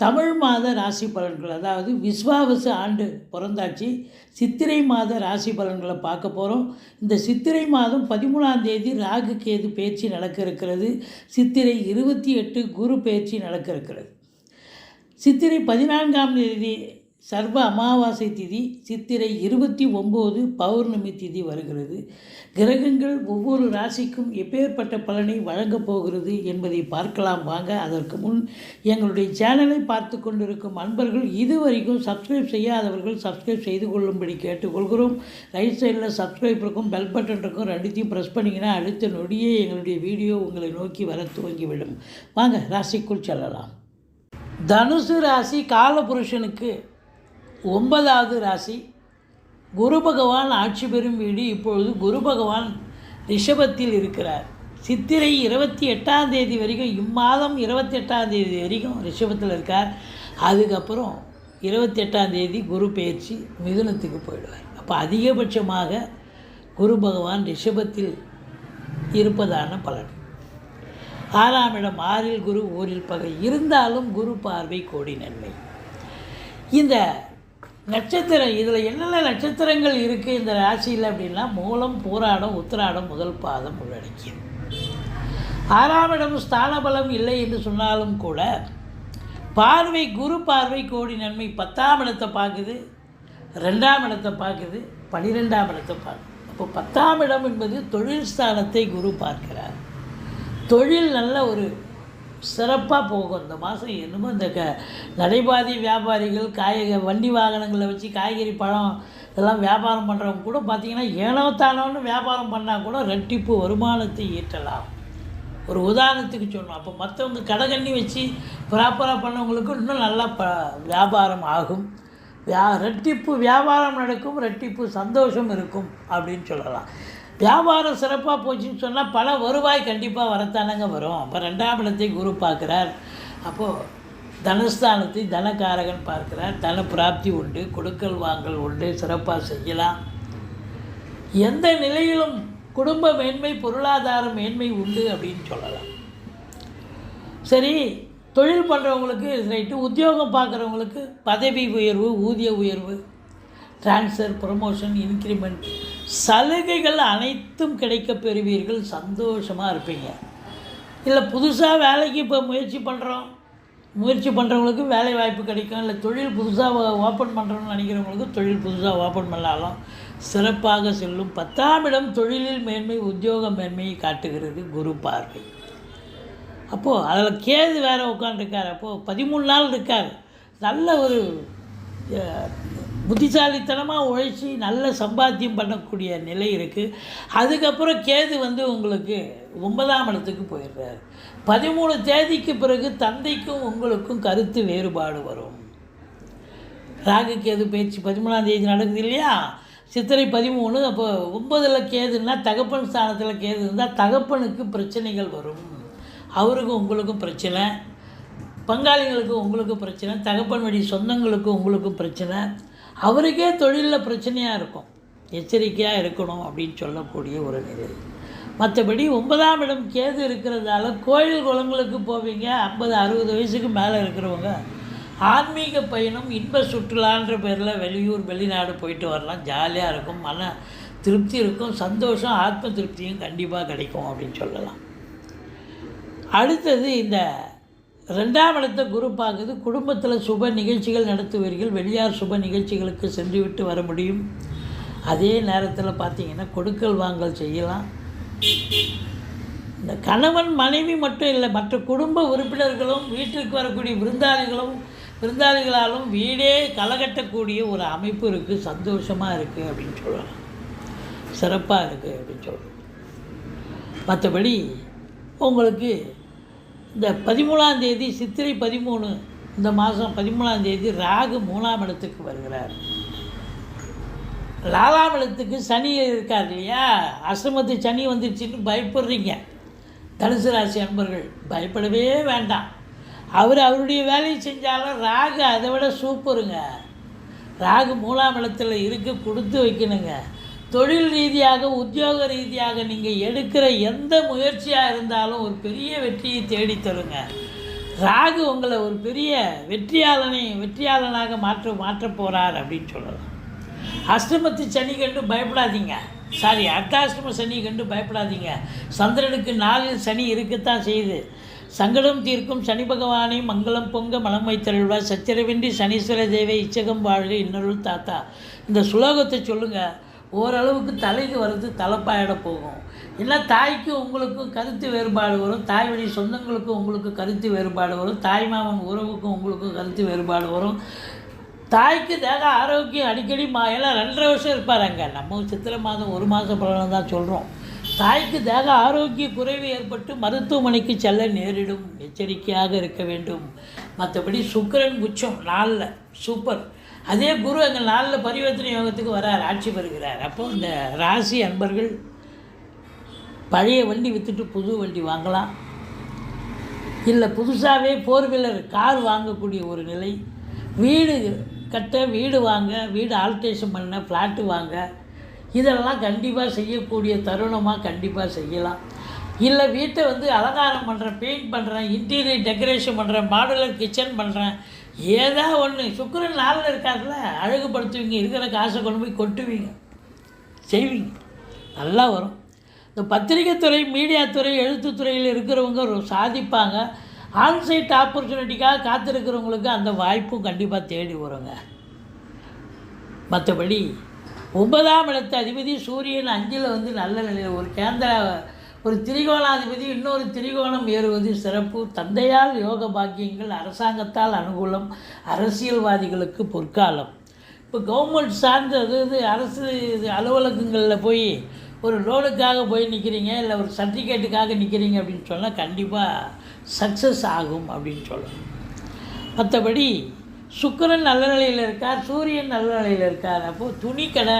தமிழ் மாத ராசி பலன்கள் அதாவது விஸ்வாவசு ஆண்டு பிறந்தாச்சு. சித்திரை மாத ராசி பலன்களை பார்க்க போகிறோம் இந்த சித்திரை மாதம் பதிமூணாம் தேதி ராகு கேது பேச்சு நடக்க இருக்கிறது சித்திரை இருபத்தி எட்டு குரு பேச்சு நடக்க இருக்கிறது சித்திரை பதினான்காம் தேதி சர்வ அமாவாசை திதி சித்திரை இருபத்தி ஒம்பது பௌர்ணமி திதி வருகிறது. கிரகங்கள் ஒவ்வொரு ராசிக்கும் எப்பேற்பட்ட பலனை வழங்கப் போகிறது என்பதை பார்க்கலாம் வாங்க. அதற்கு முன் எங்களுடைய சேனலை பார்த்து கொண்டிருக்கும் அன்பர்கள் இதுவரைக்கும் சப்ஸ்கிரைப் செய்யாதவர்கள் சப்ஸ்கிரைப் செய்து கொள்ளும்படி கேட்டுக்கொள்கிறோம். ரைட் சைடில் சப்ஸ்கிரைப் இருக்கும் பெல் பட்டன் இருக்கும் ரெண்டுத்தையும் ப்ரெஸ் பண்ணிங்கன்னா அடுத்த நொடியே எங்களுடைய வீடியோ உங்களை நோக்கி வர துவங்கிவிடும். வாங்க ராசிக்குள் செல்லலாம். தனுசு ராசி காலபுருஷனுக்கு ஒன்பதாவது ராசி. குரு பகவான் ஆட்சி பெறும் வீடு இப்பொழுது குரு பகவான் ரிஷபத்தில் இருக்கிறார். சித்திரை இருபத்தி எட்டாம் தேதி வரைக்கும் இம்மாதம் இருபத்தி எட்டாம் தேதி வரைக்கும் ரிஷபத்தில் இருக்கார். அதுக்கப்புறம் இருபத்தி எட்டாம் தேதி குரு பயிற்சி மிதுனத்துக்கு போயிடுவார். அப்போ அதிகபட்சமாக குரு பகவான் ரிஷபத்தில் இருப்பதான பலன். ஆறாம் இடம் ஆறில் குரு ஊரில் பகை. இருந்தாலும் குரு பார்வை கோடி நன்மை. இந்த நட்சத்திரம் இதில் என்னென்ன நட்சத்திரங்கள் இருக்குது இந்த ராசியில் அப்படின்னா மூலம் பூராடம் உத்திராடம் முதல் பாதம் உள்ளடக்கியது. ஆறாம் இடம் ஸ்தானபலம் இல்லை என்று சொன்னாலும் கூட பார்வை குரு பார்வை கோடி நன்மை பத்தாம் இடத்தை பார்க்குது ரெண்டாம் இடத்தை பார்க்குது பனிரெண்டாம் இடத்தை பார்க்குது. அப்போ பத்தாம் இடம் என்பது தொழில் ஸ்தானத்தை குரு பார்க்கிறார். தொழில் நல்ல ஒரு சிறப்பாக போகும் இந்த மாதம் என்னமோ இந்த க நடைபாதி வியாபாரிகள் காய்க வண்டி வாகனங்களை வச்சு காய்கறி பழம் இதெல்லாம் வியாபாரம் பண்ணுறவங்க கூட பார்த்திங்கன்னா ஏனோ தானோன்னு வியாபாரம் பண்ணால் கூட ரெட்டிப்பு வருமானத்தை ஈட்டலாம். ஒரு உதாரணத்துக்கு சொல்லணும். அப்போ மற்றவங்க கடை கண்ணி வச்சு ப்ராப்பராக பண்ணவங்களுக்கு இன்னும் நல்லா ப வியாபாரம் ஆகும். வியா ரெட்டிப்பு வியாபாரம் நடக்கும் ரெட்டிப்பு சந்தோஷம் இருக்கும் அப்படின்னு சொல்லலாம். வியாபாரம் சிறப்பாக போச்சுன்னு சொன்னால் பல வருவாய் கண்டிப்பாக வரத்தானங்க வரும். அப்போ ரெண்டாம் இடத்தை குரு பார்க்குறார். அப்போது தனஸ்தானத்தை தனக்காரகன் பார்க்கிறார். தன பிராப்தி உண்டு கொடுக்கல் வாங்கல் உண்டு சிறப்பாக செய்யலாம். எந்த நிலையிலும் குடும்ப மேன்மை பொருளாதார மேன்மை உண்டு அப்படின்னு சொல்லலாம். சரி தொழில் பண்ணுறவங்களுக்கு ரைட்டு உத்தியோகம் பார்க்குறவங்களுக்கு பதவி உயர்வு ஊதிய உயர்வு ட்ரான்ஸ்ஃபர் ப்ரொமோஷன் இன்க்ரிமெண்ட் சலுகைகள் அனைத்தும் கிடைக்க பெறுவீர்கள் சந்தோஷமாக இருப்பீங்க. இல்லை புதுசாக வேலைக்கு இப்போ முயற்சி பண்ணுறோம் முயற்சி பண்ணுறவங்களுக்கு வேலை வாய்ப்பு கிடைக்கும். இல்லை தொழில் புதுசாக ஓப்பன் பண்ணுறோம்னு நினைக்கிறவங்களுக்கு தொழில் புதுசாக ஓப்பன் பண்ணாலும். சிறப்பாக செல்லும். பத்தாம் இடம் தொழிலில் மேன்மை உத்தியோக மேன்மையை காட்டுகிறது குரு பார்வை. அப்போது அதில் கேது வேறு உட்காந்துருக்கார் அப்போது பதிமூணு நாள் இருக்கார். நல்ல ஒரு புத்திசாலித்தனமாக உழைச்சி நல்ல சம்பாத்தியம் பண்ணக்கூடிய நிலை இருக்குது அதுக்கப்புறம் கேது வந்து உங்களுக்கு ஒன்பதாம் இடத்துக்கு போயிடுறாரு. பதிமூணு தேதிக்கு பிறகு தந்தைக்கும் உங்களுக்கும் கருத்து வேறுபாடு வரும். ராகு கேது பயிற்சி பதிமூணாம் தேதி நடக்குது இல்லையா? சித்திரை பதிமூணு அப்போ ஒன்பதில் கேதுன்னா தகப்பன் ஸ்தானத்தில் கேது இருந்தால் தகப்பனுக்கு பிரச்சனைகள் வரும். அவருக்கும் உங்களுக்கும் பிரச்சனை. பங்காளிகளுக்கும் உங்களுக்கும் பிரச்சனை. தகப்பன் வழி சொந்தங்களுக்கும் உங்களுக்கும் பிரச்சனை. அவருக்கே தொழிலில் பிரச்சனையாக இருக்கும். எச்சரிக்கையாக இருக்கணும் அப்படின்னு சொல்லக்கூடிய ஒரு நிலை. மற்றபடி ஒன்பதாம் இடம் கேது இருக்கிறதால கோயில் குளங்களுக்கு போவீங்க. ஐம்பது அறுபது வயசுக்கு மேலே இருக்கிறவங்க ஆன்மீக பயணம் இன்ப சுற்றுலான்ற பேரில் வெளியூர் வெளிநாடு போயிட்டு வரலாம். ஜாலியாக இருக்கும் மன திருப்தி இருக்கும் சந்தோஷம் ஆத்ம திருப்தியும் கண்டிப்பாக கிடைக்கும் அப்படின்னு சொல்லலாம். அடுத்தது இந்த ரெண்டாம் இடத்த குரு பார்க்குது குடும்பத்தில் சுப நிகழ்ச்சிகள் நடத்துவீர்கள் வெளியார் சுப நிகழ்ச்சிகளுக்கு சென்று விட்டு வர முடியும். அதே நேரத்தில் பார்த்தீங்கன்னா கொடுக்கல் வாங்கல் செய்யலாம். இந்த கணவன் மனைவி மட்டும் இல்லை மற்ற குடும்ப உறுப்பினர்களும் வீட்டிற்கு வரக்கூடிய விருந்தாளிகளும் விருந்தாளிகளாலும் வீடே களைகட்டக்கூடிய ஒரு அமைப்பு இருக்குது சந்தோஷமாக இருக்குது அப்படின்னு சொல்லலாம். சிறப்பாக இருக்குது அப்படின்னு சொல்லலாம். மற்றபடி உங்களுக்கு இந்த பதிமூணாம் தேதி சித்திரை பதிமூணு இந்த மாதம் பதிமூணாம் தேதி ராகு மூணாம் இடத்துக்கு வருகிறார். நாலாம் இடத்துக்கு சனி இருக்கார் இல்லையா? அசிரமத்து சனி வந்துருச்சுன்னு பயப்படுறீங்க. தனுசு ராசி அன்பர்கள் பயப்படவே வேண்டாம். அவர் அவருடைய வேலையை செஞ்சாலும் ராகு அதை விட சூப்பருங்க. ராகு மூலாம் இடத்துல இருக்க கொடுத்து வைக்கணுங்க. தொழில் ரீதியாக உத்தியோக ரீதியாக நீங்கள் எடுக்கிற எந்த முயற்சியாக இருந்தாலும் ஒரு பெரிய வெற்றியை தேடித்தருங்க ராகு உங்களை ஒரு பெரிய வெற்றியாளனை வெற்றியாளனாக மாற்ற மாற்றப் போகிறார் அப்படின்னு சொல்லலாம். அஷ்டமத்து சனி கண்டு பயப்படாதீங்க. சாரி அர்த்தாஷ்டம சனி கண்டு பயப்படாதீங்க. சந்திரனுக்கு நாளில் சனி இருக்கத்தான் செய்யுது. சங்கடம் தீர்க்கும் சனி பகவானை மங்களம் பொங்க மனம் வைத்தருள்வா சச்சரவின்றி சனீஸ்வர தேவை இச்சகம் வாழ்க இன்னொருள் தாத்தா. இந்த சுலோகத்தை சொல்லுங்கள் ஓரளவுக்கு தலைக்கு வர்றது தலைப்பாயிட போகும். இல்லை தாய்க்கு உங்களுக்கும் கருத்து வேறுபாடு வரும். தாய் வழி சொந்தங்களுக்கும் உங்களுக்கு கருத்து வேறுபாடு வரும். தாய் மாமன் உறவுக்கும் உங்களுக்கும் கருத்து வேறுபாடு வரும். தாய்க்கு தேக ஆரோக்கியம் அடிக்கடி மா எல்லாம் ரெண்டரை வருஷம் இருப்பார் அங்கே. நம்ம சித்திரை மாதம் ஒரு மாதம் பலனை தான் சொல்கிறோம் தாய்க்கு தேக ஆரோக்கிய குறைவு ஏற்பட்டு மருத்துவமனைக்கு செல்ல நேரிடும். எச்சரிக்கையாக இருக்க வேண்டும். மற்றபடி சுக்கரன் உச்சம் நாளில். சூப்பர். அதே குரு அங்கே நாளில் பரிவர்த்தனை யோகத்துக்கு வரார் ஆட்சி பெறுகிறார். அப்போ இந்த ராசி அன்பர்கள் பழைய வண்டி விற்றுட்டு புது வண்டி வாங்கலாம். இல்லை புதுசாகவே ஃபோர் வீலர் கார் வாங்கக்கூடிய ஒரு நிலை. வீடு கட்ட வீடு வாங்க வீடு ஆல்ட்ரேஷன் பண்ண ஃப்ளாட்டு வாங்க. இதெல்லாம் கண்டிப்பாக செய்யக்கூடிய தருணமாக கண்டிப்பாக செய்யலாம். இல்லை வீட்டை வந்து அலங்காரம் பண்ணுறேன் பெயிண்ட் பண்ணுறேன் இன்டீரியர் டெக்கரேஷன் பண்ணுறேன் மாடுலர் கிச்சன் பண்ணுறேன் ஏதா ஒன்று சுக்கரன் நாளில் இருக்காதுல்ல அழகுபடுத்துவீங்க இருக்கிற காசை கொண்டு போய் கொட்டுவீங்க. செய்வீங்க. நல்லா வரும். இந்த பத்திரிகை துறை மீடியா துறை எழுத்துத்துறையில் இருக்கிறவங்க சாதிப்பாங்க. ஆன்சைட் ஆப்பர்ச்சுனிட்டிக்காக காத்திருக்கிறவங்களுக்கு அந்த வாய்ப்பும் கண்டிப்பாக தேடி வருங்க. மற்றபடி ஒன்பதாம் இடத்து அதிபதி சூரியன் அஞ்சில் வந்து நல்ல நிலையில் ஒரு கேந்திர ஒரு திரிகோணாதிபதி இன்னொரு திரிகோணம் ஏறுவது சிறப்பு. தந்தையால் யோக பாக்கியங்கள் அரசாங்கத்தால் அனுகூலம் அரசியல்வாதிகளுக்கு பொற்காலம். இப்போ கவர்மெண்ட் சார்ந்த இது அரசு இது அலுவலகங்களில் போய் ஒரு லோனுக்காக போய் நிற்கிறீங்க இல்லை ஒரு சர்டிஃபிகேட்டுக்காக நிற்கிறீங்க அப்படின்னு சொன்னால் கண்டிப்பாக சக்ஸஸ் ஆகும் அப்படின்னு சொல்லணும். மற்றபடி சுக்கிரன் நல்ல நிலையில் இருக்கார் சூரியன் நல்ல நிலையில் இருக்கார். அப்போது துணி கடை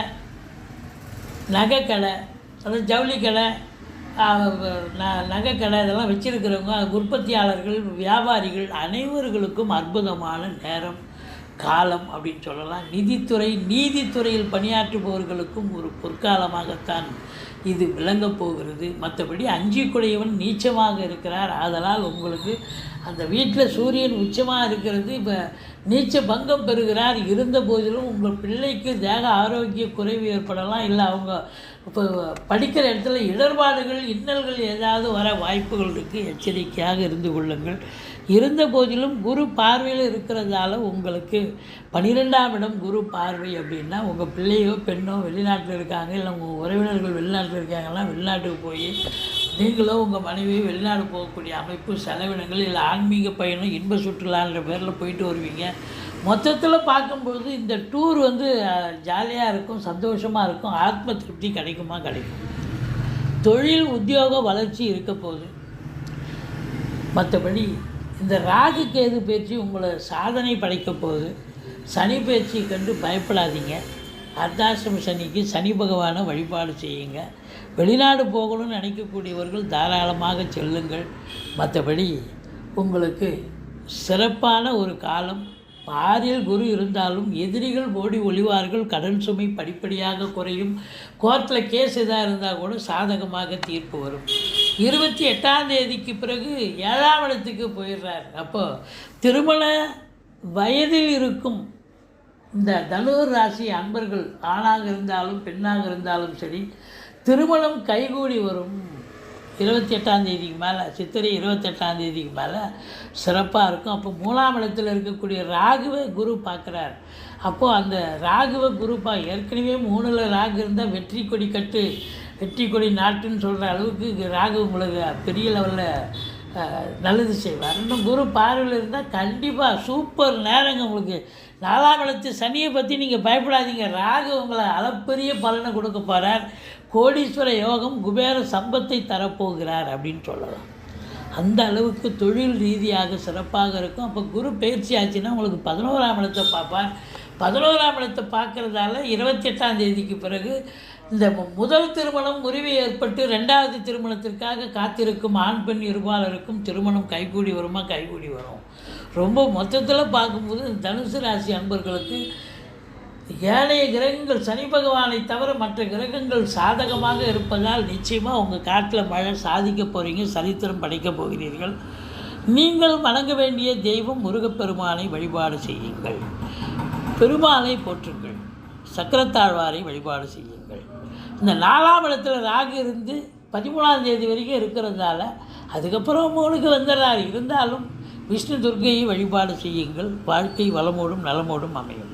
நகைக்கடை அதாவது ஜவுளி கடை ந நகைக்கடை இதெல்லாம் வச்சுருக்கிறவங்க உற்பத்தியாளர்கள் வியாபாரிகள் அனைவர்களுக்கும் அற்புதமான நேரம் காலம் அப்படின்னு சொல்லலாம். நிதித்துறை நீதித்துறையில் பணியாற்றுபவர்களுக்கும் ஒரு பொற்காலமாகத்தான் இது விளங்கப் போகிறது. மற்றபடி அஞ்சிக்குடையவன் நீச்சமாக இருக்கிறார். ஆதலால் உங்களுக்கு அந்த வீட்டில் சூரியன் உச்சமாக இருக்கிறது. இப்போ நீச்ச பங்கம் பெறுகிறார். இருந்த போதிலும் உங்கள் பிள்ளைக்கு தேக ஆரோக்கிய குறைவு ஏற்படலாம். இல்லை அவங்க இப்போ படிக்கிற இடத்துல இடர்பாடுகள் இன்னல்கள் ஏதாவது வர வாய்ப்புகள் இருக்குது எச்சரிக்கையாக இருந்து கொள்ளுங்கள். இருந்த போதிலும் குரு பார்வையில் இருக்கிறதால உங்களுக்கு பன்னிரெண்டாம் இடம் குரு பார்வை அப்படின்னா உங்கள் பிள்ளையோ பெண்ணோ வெளிநாட்டில் இருக்காங்க இல்லை உங்கள் உறவினர்கள் வெளிநாட்டில் இருக்காங்கலாம் வெளிநாட்டுக்கு போய் நீங்களோ உங்கள் மனைவி வெளிநாடு போகக்கூடிய அமைப்பு செலவினங்கள் இல்லை ஆன்மீக பயணம் இன்ப சுற்றுலான்ற பேரில் போயிட்டு வருவீங்க. மொத்தத்தில் பார்க்கும்பொழுது இந்த டூர் வந்து ஜாலியாக இருக்கும் சந்தோஷமாக இருக்கும் ஆத்ம திருப்தி கிடைக்குமா? கிடைக்கும். தொழில் உத்தியோக வளர்ச்சி இருக்க போகுது. மற்றபடி இந்த ராகு கேது பேச்சு உங்களை சாதனை படைக்க போகுது. சனி பேச்சு கண்டு பயப்படாதீங்க. அர்த்தாசிரம சனிக்கு சனி பகவானை வழிபாடு செய்யுங்க. வெளிநாடு போகணும்னு நினைக்கக்கூடியவர்கள் தாராளமாக செல்லுங்கள். மற்றபடி உங்களுக்கு சிறப்பான ஒரு காலம் ஆறில் குரு இருந்தாலும் எதிரிகள் ஓடி ஒளிவார்கள் கடன் சுமை படிப்படியாக குறையும். கோர்ட்டில் கேஸ் எதாக இருந்தால் கூட சாதகமாக தீர்ப்பு வரும். இருபத்தி எட்டாம் தேதிக்கு பிறகு ஏழாம் இடத்துக்கு போயிடுறார். அப்போது திருமண வயதில் இருக்கும் இந்த தனுர் ராசி அன்பர்கள் ஆணாக இருந்தாலும் பெண்ணாக இருந்தாலும் சரி திருமணம் கைகூடி வரும். இருபத்தி எட்டாம் தேதிக்கு மேலே சித்திரை இருபத்தெட்டாம் தேதிக்கு மேலே சிறப்பாக இருக்கும். அப்போ மூணாம் இடத்தில் இருக்கக்கூடிய ராகுவை குரு பார்க்குறார். அப்போது அந்த ராகுவை குரு பா ஏற்கனவே மூணில் ராகு இருந்தால் வெற்றி கொடி கட்டு வெற்றி கொடி நாட்டுன்னு சொல்கிற அளவுக்கு ராகு உங்களுக்கு பெரிய லெவலில் நல்லது செய்வார். இன்னும் குரு பார்வையில் இருந்தால் கண்டிப்பாக சூப்பர் நேரங்க உங்களுக்கு. நாலாம் இடத்து சனியை பற்றி நீங்கள் பயப்படாதீங்க. ராகு உங்களை அளப்பெரிய பலனை கொடுக்க போகிறார் கோடீஸ்வர யோகம் குபேர சம்பத்தை தரப்போகிறார் அப்படின்னு சொல்லலாம். அந்த அளவுக்கு தொழில் ரீதியாக சிறப்பாக இருக்கும். அப்போ குரு பயிற்சி ஆச்சுன்னா உங்களுக்கு பதினோராம் இடத்தை பார்ப்பார் பதினோராம் இடத்தை பார்க்குறதால இருபத்தெட்டாம் தேதிக்கு பிறகு இந்த முதல் திருமணம் முறிவு ஏற்பட்டு ரெண்டாவது திருமணத்திற்காக காத்திருக்கும் ஆண் பெண் இருபாலருக்கும் திருமணம் கைகூடி வருமா? கைகூடி வரும். ரொம்ப மொத்தத்தில் பார்க்கும்போது தனுசு ராசி அன்பர்களுக்கு ஏழைய கிரகங்கள் சனி பகவானை தவிர மற்ற கிரகங்கள் சாதகமாக இருப்பதால் நிச்சயமாக உங்கள் காட்டில் மழை சாதிக்க போகிறீங்க சரித்திரம் படைக்க போகிறீர்கள். நீங்கள் வணங்க வேண்டிய தெய்வம் முருகப்பெருமானை வழிபாடு செய்யுங்கள். பெருமாளை போற்றுங்கள். சக்கரத்தாழ்வாரை வழிபாடு செய்யுங்கள். இந்த நாலாம் இடத்துல ராகு இருந்து பதிமூணாம் தேதி வரைக்கும் இருக்கிறதால அதுக்கப்புறம் உங்களுக்கு வந்துடுறாரு. இருந்தாலும் விஷ்ணு துர்க்கையை வழிபாடு செய்யுங்கள். வாழ்க்கை வளமோடும் நலமோடும் அமையும்.